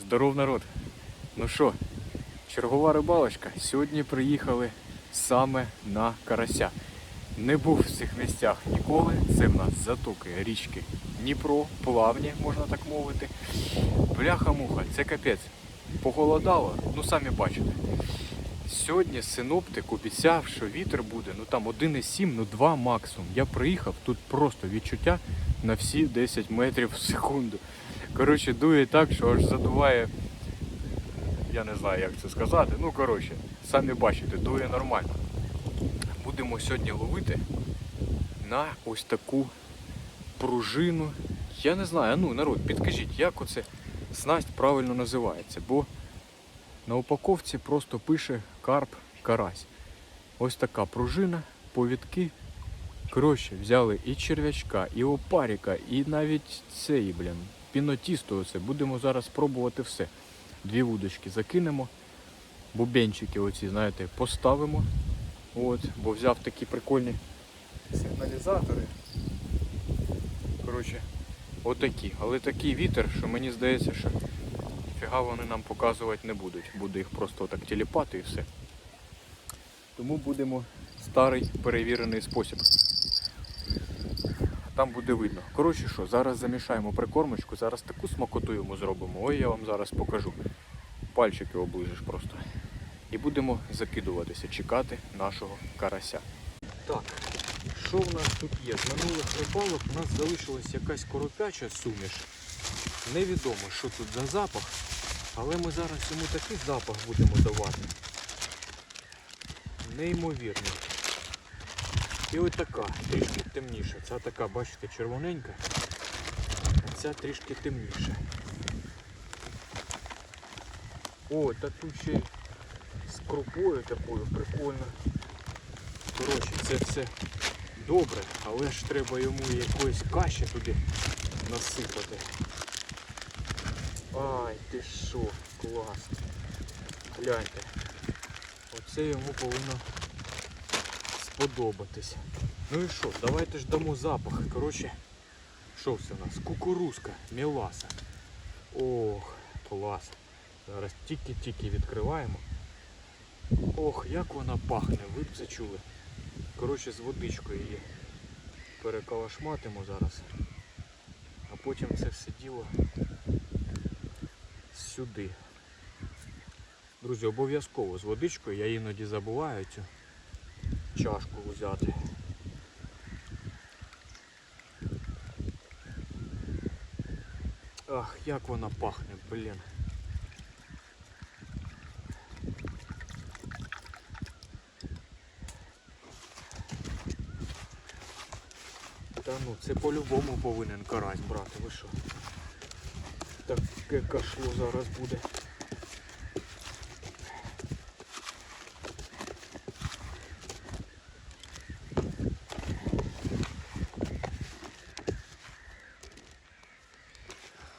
Здоров народ! Ну що, чергова рибалочка. Сьогодні приїхали саме на карася. Не був в цих місцях ніколи. Це в нас затоки річки Дніпро, плавні, можна так мовити. Бляха-муха, це капець. Похолодало, ну самі бачите. Сьогодні синоптик обіцяв, що вітер буде, ну там 1,7, ну 2 максимум. Я приїхав, тут просто відчуття на всі 10 метрів в секунду. Коротше, дує так, що аж задуває. Я не знаю, як це сказати. Ну, коротше, самі бачите, дує нормально. Будемо сьогодні ловити на ось таку пружину. Я не знаю, ну народ, підкажіть, як оце снасть правильно називається, бо на упаковці просто пише карп карась. Ось така пружина, повідки. Коротше, взяли і черв'ячка, і опаріка, і навіть цей, блін, пінотісто оце. Будемо зараз пробувати все. Дві вудочки закинемо, бубенчики оці, знаєте, поставимо. От, бо взяв такі прикольні сигналізатори. Коротше, отакі. Але такий вітер, що мені здається, що фіга вони нам показувати не будуть. Буде їх просто так тіліпати і все. Тому будемо старий перевірений спосіб. Там буде видно. Коротше що, зараз замішаємо прикормочку, зараз таку смакоту йому зробимо. Ой, я вам зараз покажу. Пальчики оближиш просто. І будемо закидуватися, чекати нашого карася. Так, що в нас тут є? З минулих рибалок у нас залишилась якась коропяча суміш. Невідомо, що тут за запах, але ми зараз йому такий запах будемо давати. Неймовірний. І ось така, трішки темніша. Ця така, бачите, червоненька, а ця трішки темніша. О, та тут ще з крупою такою прикольно. Коротше, це все добре, але ж треба йому якоїсь каші туди насипати. Ай, ти що, клас. Гляньте. Оце йому повинно сподобатись. Ну і що, давайте ж дамо запах. Коротше, що це у нас? Кукурузка, міласа. Ох, клас. Зараз тільки-тільки відкриваємо. Ох, як вона пахне, ви б це чули. Коротше, з водичкою її перекалашматимо зараз. А потім це все діло сюди. Друзі, обов'язково з водичкою, я іноді забуваю цю чашку взяти. Ах, як вона пахне, блін. Та ну, це по-любому повинен карась брати, ви що? Таке кашло зараз буде.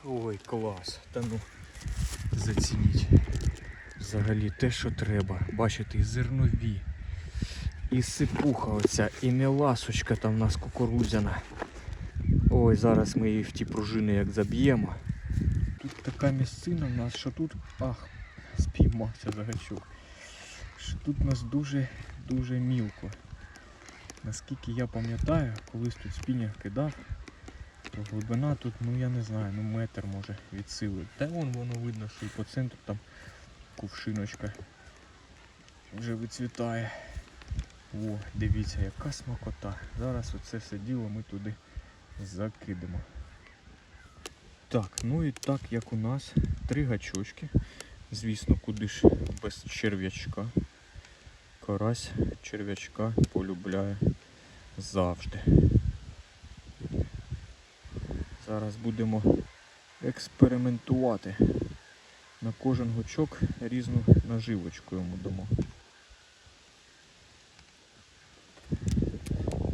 Ой, клас. Та ну зацініть. Взагалі те, що треба. Бачите, і зернові, і сипуха оця, і меласочка там у нас кукурудзяна. Ой, зараз ми її в ті пружини як заб'ємо. Тут така місцина в нас, що тут... Ах, спіймався за гачок. Що тут у нас дуже-дуже мілко. Наскільки я пам'ятаю, колись тут спінінг кидав, то глибина тут, ну я не знаю, ну метр може від сили. Та вон воно видно, що і по центру там кувшиночка вже вицвітає. О, дивіться, яка смакота. Зараз оце все діло ми туди закидемо. Так, ну і так як у нас три гачочки. Звісно, куди ж без черв'ячка. Карась черв'ячка полюбляє завжди. Зараз будемо експериментувати. На кожен гачок різну наживочку йому дамо.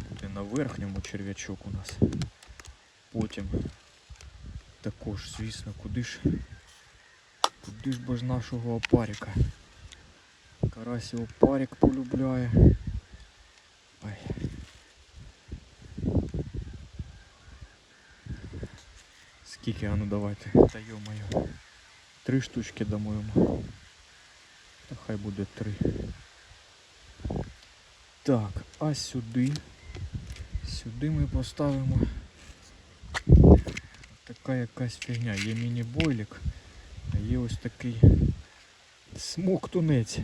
Буде на верхньому черв'ячок у нас. Потім також, звісно, куди ж куди ж без нашого опаріка. Карась опарик полюбляє. Ай. Скільки, а ну давайте. Та йо-моє. Три штучки дамо йому. Хай буде три. Так, а сюди. Сюди ми поставимо така якась фігня. Є міні-бойлік, а є ось такий смоктунець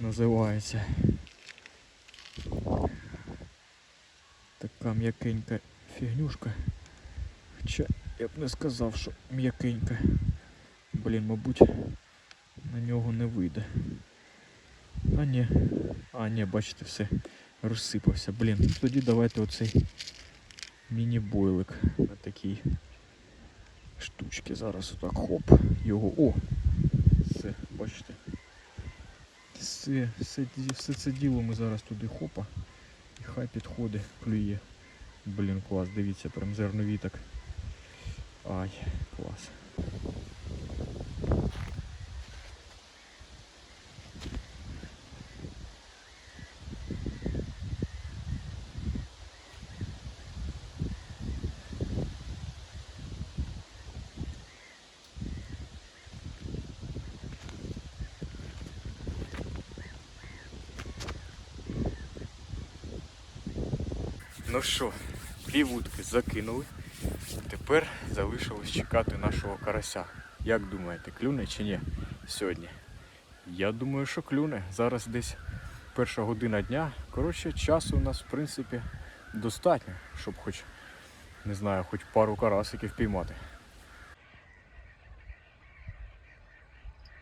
називається. Така м'якенька фігнюшка. Хоча я б не сказав, що м'якенька. Блін, мабуть, на нього не вийде. А ні. А, ні, бачите, все розсипався. Блін, тоді давайте оцей міні-бойлик на такій штучці. Зараз отак хоп. Його. О! Все, бачите. Все, все, все це діло ми зараз туди хопа. І хай підходить, клює. Блін, клас, дивіться, прям зернові так. Ай, клас. Ну що, пів вудки закинули. Тепер залишилось чекати нашого карася. Як думаєте, клюне чи ні сьогодні? Я думаю, що клюне. Зараз десь перша година дня. Коротше, часу у нас в принципі достатньо, щоб хоч, не знаю, хоч пару карасиків піймати.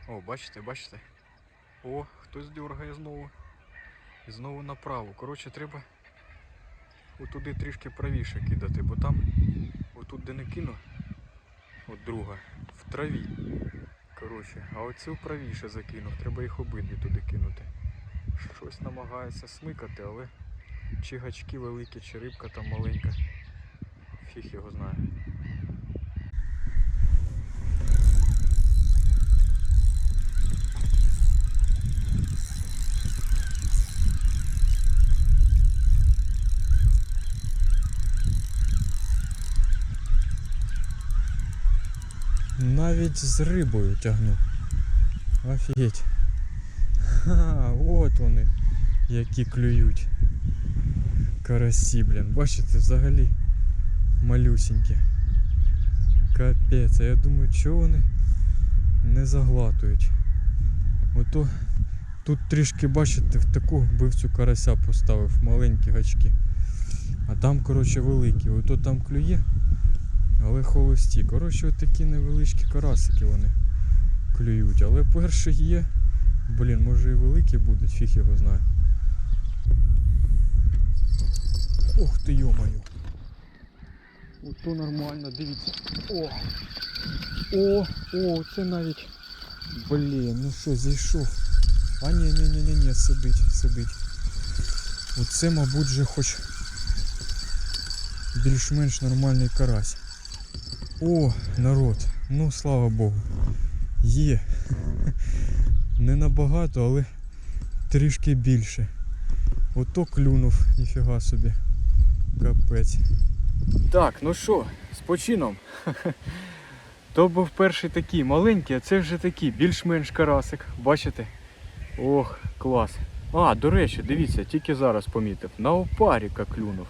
О, бачите, бачите? О, хтось дергає знову. І знову направо. Коротше, треба отуди трішки правіше кидати, бо там, отут де не кину, от друга, в траві. Коротше, а оцю правіше закинув, треба їх обидві туди кинути. Щось намагається смикати, але чи гачки великі, чи рибка там маленька. Фіг його знає. Навіть з рибою тягну. Офігеть. Ха, от вони, які клюють. Карасі, блін. Бачите, взагалі малюсінькі. Капець, а я думаю, чого вони не заглатують. Ото тут трішки, бачите, в таку вбивцю карася поставив, маленькі гачки. А там, коротше, великі. Ото там клює, але холості. Коротше, от такі невеличкі карасики вони клюють. Але перший є. Блін, може і великі будуть, фіг його знає. Ух ти йомаю. Ото нормально, дивіться. О! О, о, це навіть. Блін, ну що, зійшов. А ні, ні, ні, ні, ні, сидить, сидить. Оце, мабуть, же хоч більш-менш нормальний карась. О, народ, ну слава Богу. Є. Не набагато, але трішки більше. Ото клюнув, ніфіга собі. Капець. Так, ну що, з почином. То був перший такий маленький, а це вже такий, більш-менш карасик. Бачите? Ох, клас. А, до речі, дивіться, тільки зараз помітив. На опаріка клюнув.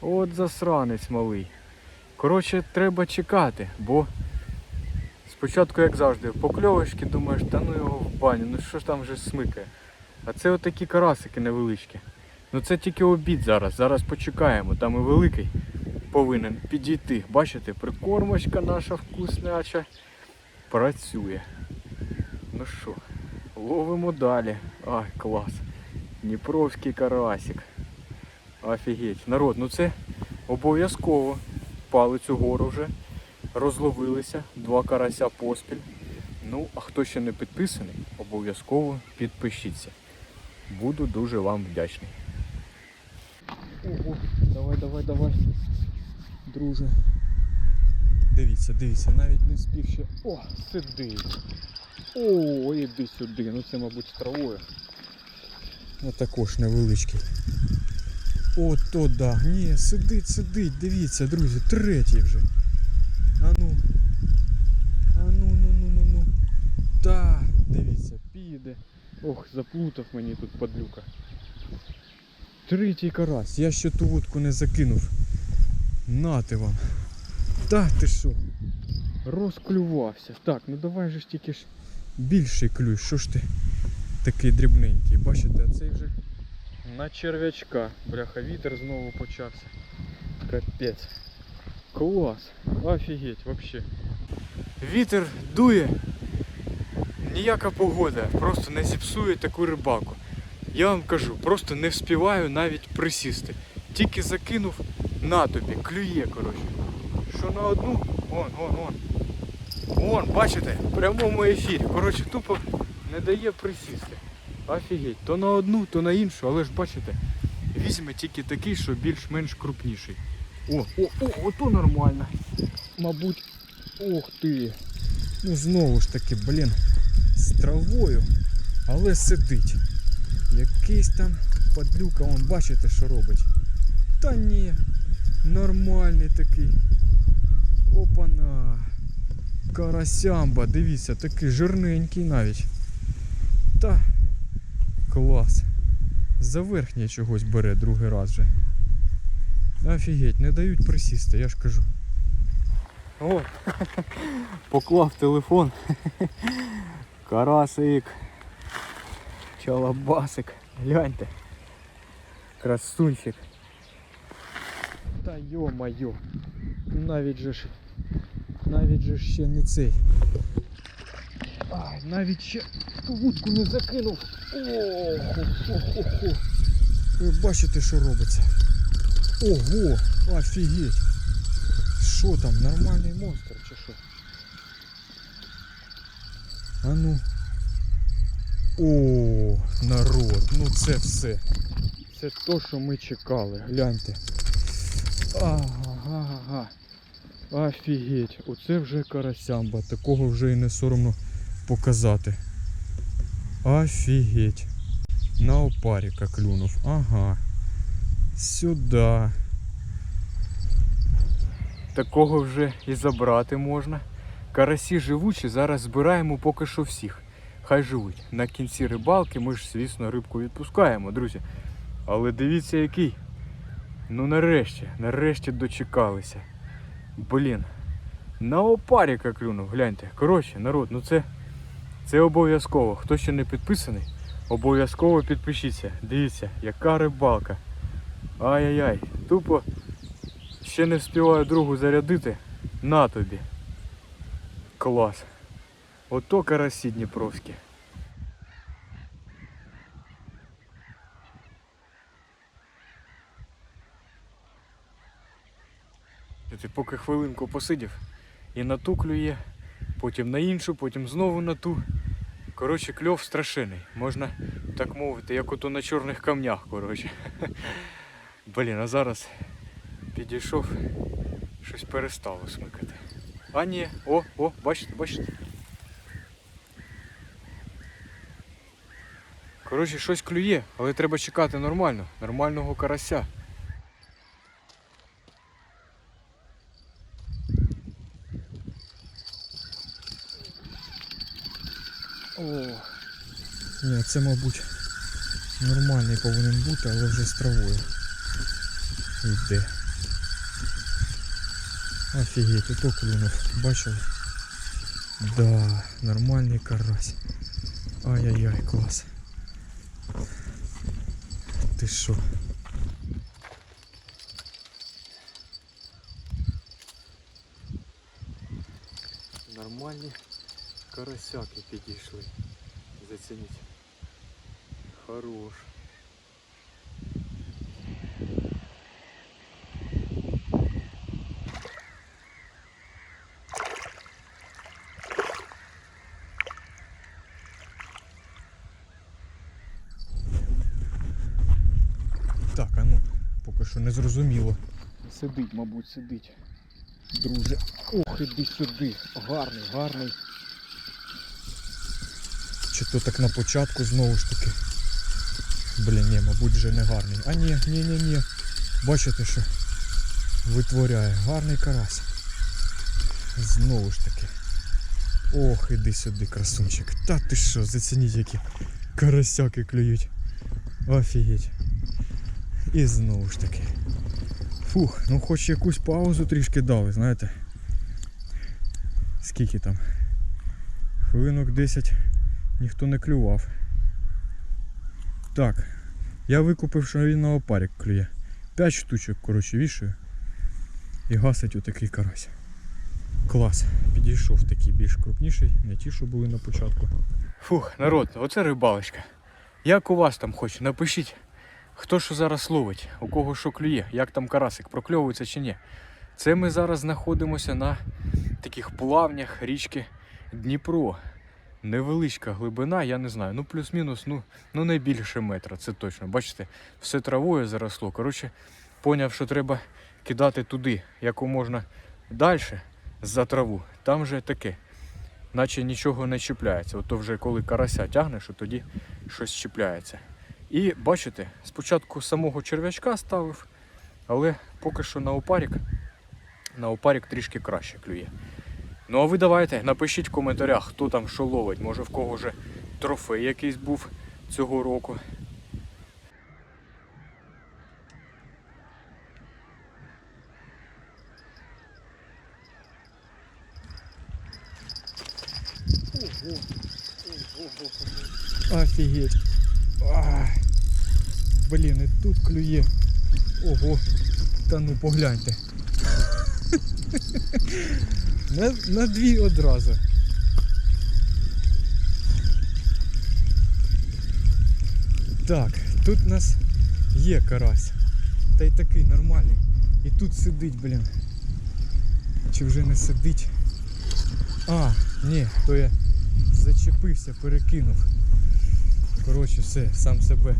От засранець малий. Коротше, треба чекати, бо спочатку, як завжди, покльовочки, думаєш, та ну його в баню, ну що ж там вже смикає. А це отакі карасики невеличкі. Ну це тільки обід зараз. Зараз почекаємо. Там і великий повинен підійти. Бачите, прикормочка наша вкусняча працює. Ну що, ловимо далі. Ай, клас. Дніпровський карасик. Офігеть. Народ, ну це обов'язково. Палицю гору вже. Розловилися. Два карася поспіль. Ну, а хто ще не підписаний, обов'язково підпишіться. Буду дуже вам вдячний. Ого, давай, давай, давай. Друже. Дивіться, дивіться, навіть не спів ще. О, сидить. О, іди сюди. Ну це, мабуть, з травою. Ну також невеличкий. От, от, да. Ні, сидить, сидить, дивіться, друзі, третій вже. Ану. Ану, ну, ну, ну, ну. Та, дивіться, піде. Ох, заплутав мені тут падлюка. Третій карась. Я ще ту водку не закинув. Нати вам. Та ти що? Розклювався. Так, ну давай же ж тільки ж більший клюй, що ж ти такий дрібненький. Бачите, а цей вже на черв'ячка. Бляха, вітер знову почався. Капець. Клас. Офігеть, вообще. Вітер дує. Ніяка погода просто не зіпсує таку рибалку. Я вам кажу, просто не вспіваю навіть присісти. Тільки закинув на тобі, клює, коротше. Що на одну? Вон, вон, вон. Вон, бачите, в прямому ефірі. Коротше, тупо не дає присісти. Офігеть, то на одну, то на іншу, але ж бачите, візьме тільки такий, що більш-менш крупніший. О, о, о, ото нормально. Мабуть, ох ти. Ну знову ж таки, блін, з травою, але сидить. Якийсь там падлюка, он бачите, що робить. Та ні, нормальний такий. Опана. Карасямба, дивіться, такий жирненький навіть. Клас. За верхнє чогось бере другий раз вже. Офігеть, не дають присісти, я ж кажу. О, поклав телефон. Карасик. Чалабасик. Гляньте. Красунчик. Та йо-майо. Навіть же ж. Навіть же ще не цей. Ай, навіть ще ту вудку не закинув. Охо-хо-хо-хо. Ви бачите, що робиться. Ого, офігеть. Що там, нормальний монстр чи що? А ну. О, народ, ну це все. Це то, що ми чекали. Гляньте. Ага, ага. Офігеть, оце вже карасямба. Такого вже і не соромно показати. Офігеть. На опаріка клюнув. Ага. Сюди. Такого вже і забрати можна. Карасі живучі, зараз збираємо поки що всіх. Хай живуть. На кінці рибалки ми ж, звісно, рибку відпускаємо, друзі. Але дивіться який. Ну нарешті, нарешті дочекалися. Блін. На опаріка клюнув, гляньте. Коротше, народ, ну це, це обов'язково. Хто ще не підписаний, обов'язково підпишіться. Дивіться, яка рибалка. Ай-яй-яй. Тупо ще не встигаю другу зарядити. На тобі. Клас. Ото карасі дніпровські. Ти поки хвилинку посидів і на ту клює, потім на іншу, потім знову на ту. Коротше, кльов страшенний. Можна так мовити, як ото на чорних камнях, коротше. Блін, а зараз підійшов, щось перестало смикати. А ні, о, о, бачите, бачите. Коротше, щось клює, але треба чекати нормально, нормального карася. О, це, мабуть, нормальний повинен бути, але вже з травою. Йде. Офігеть, ото клюнув. Бачили? Да, нормальний карась. Ай-яй-яй, клас. Ти що? Нормальні карасяки підійшли. Зацініть. Хорош. Так, а ну, поки що не зрозуміло. Сидить, мабуть, сидить. Друже. Ох, іди сюди. Гарний, гарний. Чи то так на початку знову ж таки. Блін, ні, мабуть, вже не гарний. А ні, ні, ні, ні. Бачите, що витворяє. Гарний карась. Знову ж таки. Ох, іди сюди, красунчик. Та ти що, зацініть які карасяки клюють. Офігеть. І знову ж таки. Фух, ну хоч якусь паузу трішки дали, знаєте. Скільки там? Хвилинок 10 ніхто не клював. Так, я викупив, що він на опарик клює. 5 штучок, коротше, вішаю. І гасить отакий карась. Клас. Підійшов такий більш крупніший, не ті, що були на початку. Фух, народ, оце рибалочка. Як у вас там хоч, напишіть, хто що зараз ловить, у кого що клює, як там карасик прокльовується чи ні. Це ми зараз знаходимося на таких плавнях річки Дніпро. Невеличка глибина, я не знаю, ну плюс-мінус, ну, ну не більше метра, це точно. Бачите, все травою заросло. Коротше, поняв, що треба кидати туди, яку можна далі за траву. Там же таке, наче нічого не чіпляється. Ото вже коли карася тягнеш, то тоді щось чіпляється. І бачите, спочатку самого черв'ячка ставив, але поки що на опарік, на опарік трішки краще клює. Ну а ви давайте, напишіть в коментарях, хто там що ловить. Може в кого вже трофей якийсь був цього року. Офігеть. А, блін, і тут клює. Ого. Та ну погляньте. На, на дві одразу. Так, тут у нас є карась. Та й такий нормальний. І тут сидить, блін. Чи вже не сидить? А, ні, то я зачепився, перекинув. Коротше, все, сам себе.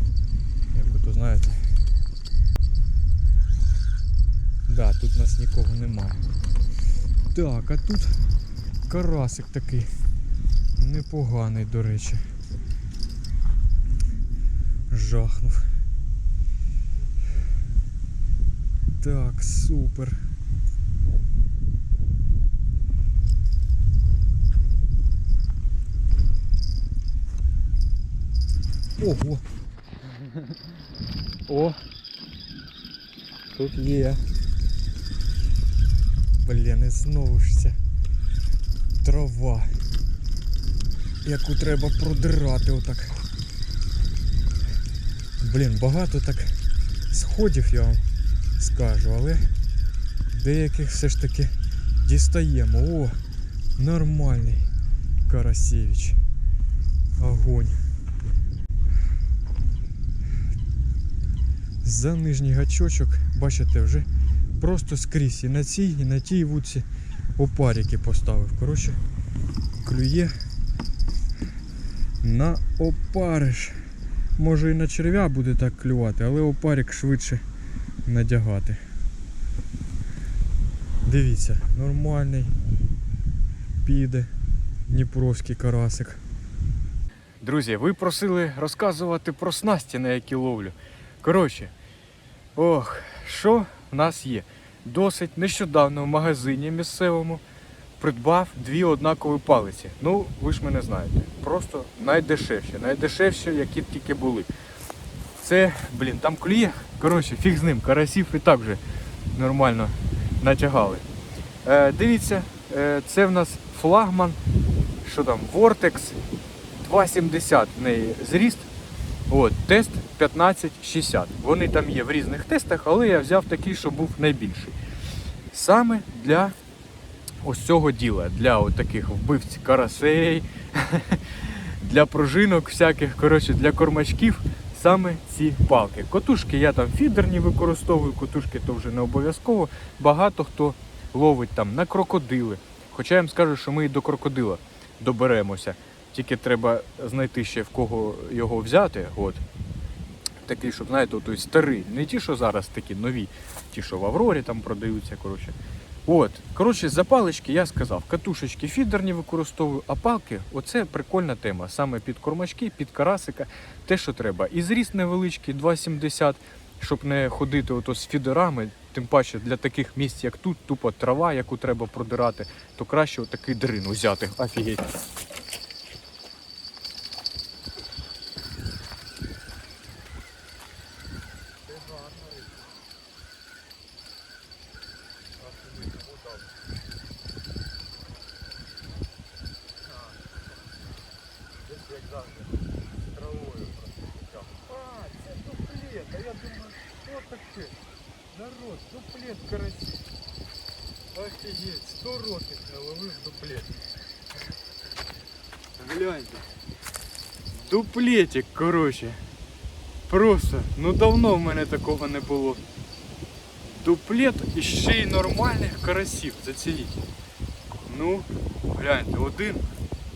Як ото знаєте. Да, тут нас нікого немає. Так, а тут карасик такий. Непоганий, до речі. Жахнув. Так, супер. Ого. О. Тут є. Блін, і знову ж ця трава. Яку треба продирати отак. Блін, багато так сходів я вам скажу, але деяких все ж таки дістаємо. О, нормальний Карасєвич. Огонь. За нижній гачочок, бачите, вже просто скрізь і на цій, і на тій вудці опарики поставив. Коротше, клює на опариш. Може і на черв'я буде так клювати, але опарик швидше надягати. Дивіться, нормальний піде Дніпровський карасик. Друзі, ви просили розказувати про снасті, на які ловлю. Коротше, ох, що в нас є? Досить нещодавно в магазині місцевому придбав дві однакові палиці. Ну, ви ж мене знаєте. Просто найдешевші, найдешевші, які тільки були. Це, блін, там клює. Коротше, фіг з ним, карасів і так вже нормально натягали. Е, дивіться, е, це в нас флагман, що там, Vortex 2,70 в неї зріст. От, тест 1560. Вони там є в різних тестах, але я взяв такий, що був найбільший. Саме для ось цього діла, для таких вбивць карасей, для пружинок всяких, коротше, для кормачків. Саме ці палки. Котушки я там фідерні використовую, котушки то вже не обов'язково. Багато хто ловить там на крокодили. Хоча я їм скажу, що ми і до крокодила доберемося. Тільки треба знайти ще в кого його взяти. От. Такий, щоб, знаєте, той старий. Не ті, що зараз такі нові, ті, що в Аврорі там продаються. коротше. От. Коротше, за палички я сказав, катушечки фідерні використовую, а палки оце прикольна тема. Саме під кормачки, під карасика, те, що треба. І зріст невеличкий, 2,70, щоб не ходити ото з фідерами. Тим паче для таких місць, як тут, тупо трава, яку треба продирати, то краще отакий дрин взяти. Офігеть. Як завжди, травою просто. А, це дуплет. А я думаю, що таке? Народ, дуплет карасі. Офігеть, 100 років не ловив дуплет. Гляньте. Дуплетик, коротше. Просто, ну давно в мене такого не було. Дуплет і ще й нормальних карасів. Зацініть. Ну, гляньте, один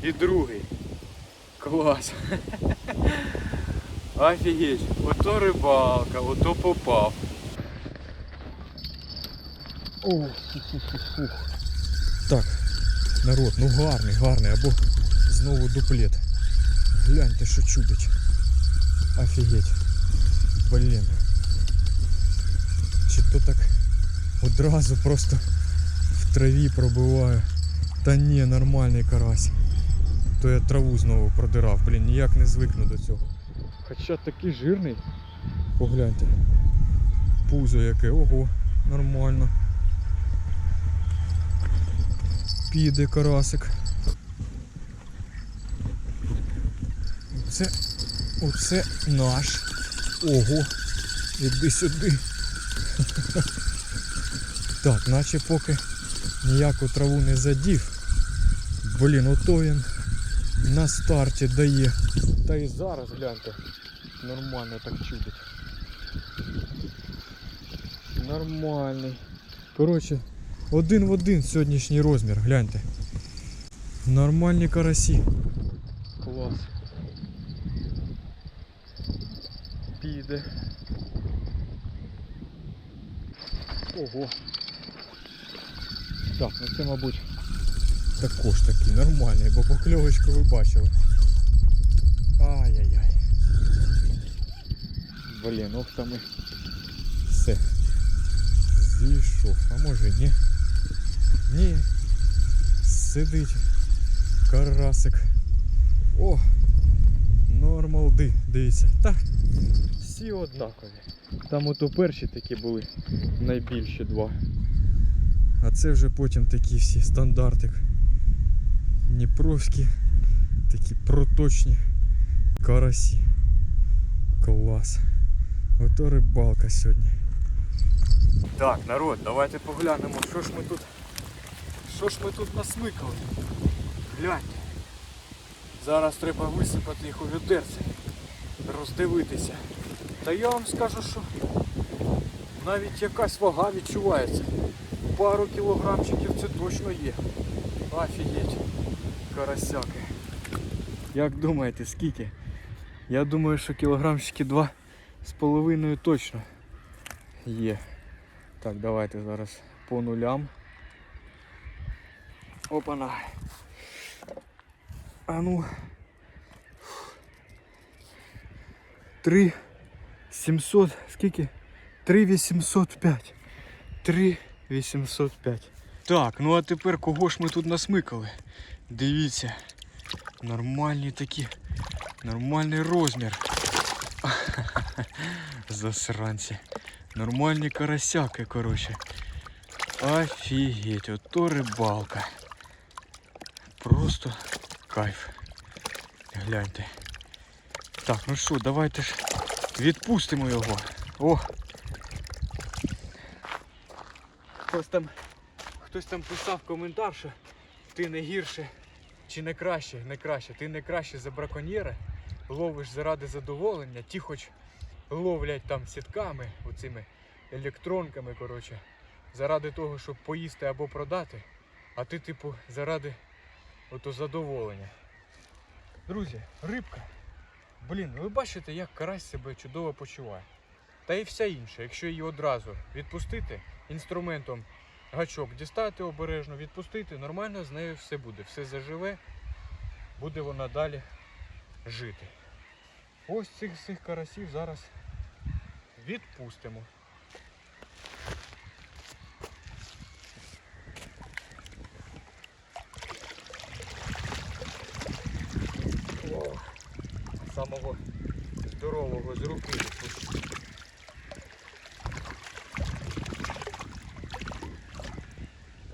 і другий. Клас. Офігеть. Ото рибалка, ото попав. Ох. Так, народ, ну гарний, гарний, або знову дуплет. Гляньте, що чудить. Офігеть. Блін. Чи то так одразу просто в траві пробиваю. Та ні, нормальний карась. То я траву знову продирав, блін, ніяк не звикну до цього. Хоча такий жирний. Погляньте. Пузо яке, ого, нормально. Піде карасик. Оце, оце наш. Ого. Іди сюди. Так, наче поки ніяку траву не задів. Блін, ото він на старті дає. Та і зараз гляньте. Нормально так чудить. Нормальний. Коротше, один в один сьогоднішній розмір, гляньте. Нормальні карасі. Клас. Піде. Ого. Так, ну це, мабуть, також такий нормальний, бо покльовочку ви бачили. Ай-яй-яй. Блін, ох там і все. Зійшов. А може ні. Ні. Сидить. Карасик. О! Нормалди, дивіться. Та всі однакові. Там ото перші такі були найбільші два. А це вже потім такі всі стандартик. Дніпровські, такі проточні карасі. Клас. Ото рибалка сьогодні. Так, народ, давайте поглянемо, що ж ми тут. Що ж ми тут насмикали? Гляньте. Зараз треба висипати їх у відерце, роздивитися. Та я вам скажу, що навіть якась вага відчувається. Пару кілограмчиків це точно є. Офігеть. Карасяки. Як думаєте, скільки? Я думаю, що кілограмчики два з половиною точно є. Так, давайте зараз по нулям. Опана. А ну. Три 700, скільки? 3805. 3805. Так, ну а тепер кого ж ми тут насмикали? Дивіться. Нормальні такі. Нормальний розмір. Засранці. Нормальні карасяки, коротше. Офігеть, ото рибалка. Просто кайф. Гляньте. Так, ну що, давайте ж відпустимо його. О! Хтось там, хтось там писав коментар, що ти не гірше чи не краще, не краще, ти не краще за браконьєра, ловиш заради задоволення, ті хоч ловлять там сітками, оцими електронками, коротше, заради того, щоб поїсти або продати, а ти, типу, заради ото задоволення. Друзі, рибка. Блін, ви бачите, як карась себе чудово почуває. Та і вся інша, якщо її одразу відпустити, інструментом гачок дістати обережно, відпустити, нормально з нею все буде. Все заживе, буде вона далі жити. Ось цих всіх карасів зараз відпустимо.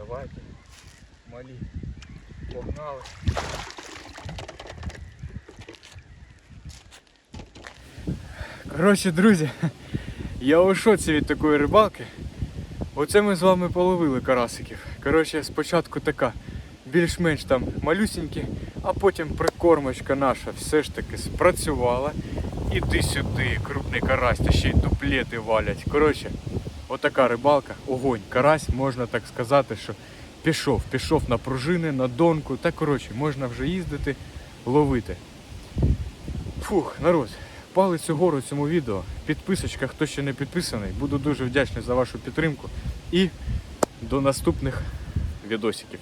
Давайте. Малі. Погнали. Коротше, друзі, я у шоці від такої рибалки. Оце ми з вами половили карасиків. Коротше, спочатку така більш-менш там малюсінькі, а потім прикормочка наша все ж таки спрацювала. Іди сюди, крупний карась, та ще й дуплети валять. Коротше, отака рибалка, огонь, карась, можна так сказати, що пішов, пішов на пружини, на донку. Та коротше, можна вже їздити, ловити. Фух, народ, палець угору цьому відео, підписочка, хто ще не підписаний, буду дуже вдячний за вашу підтримку і до наступних відосиків.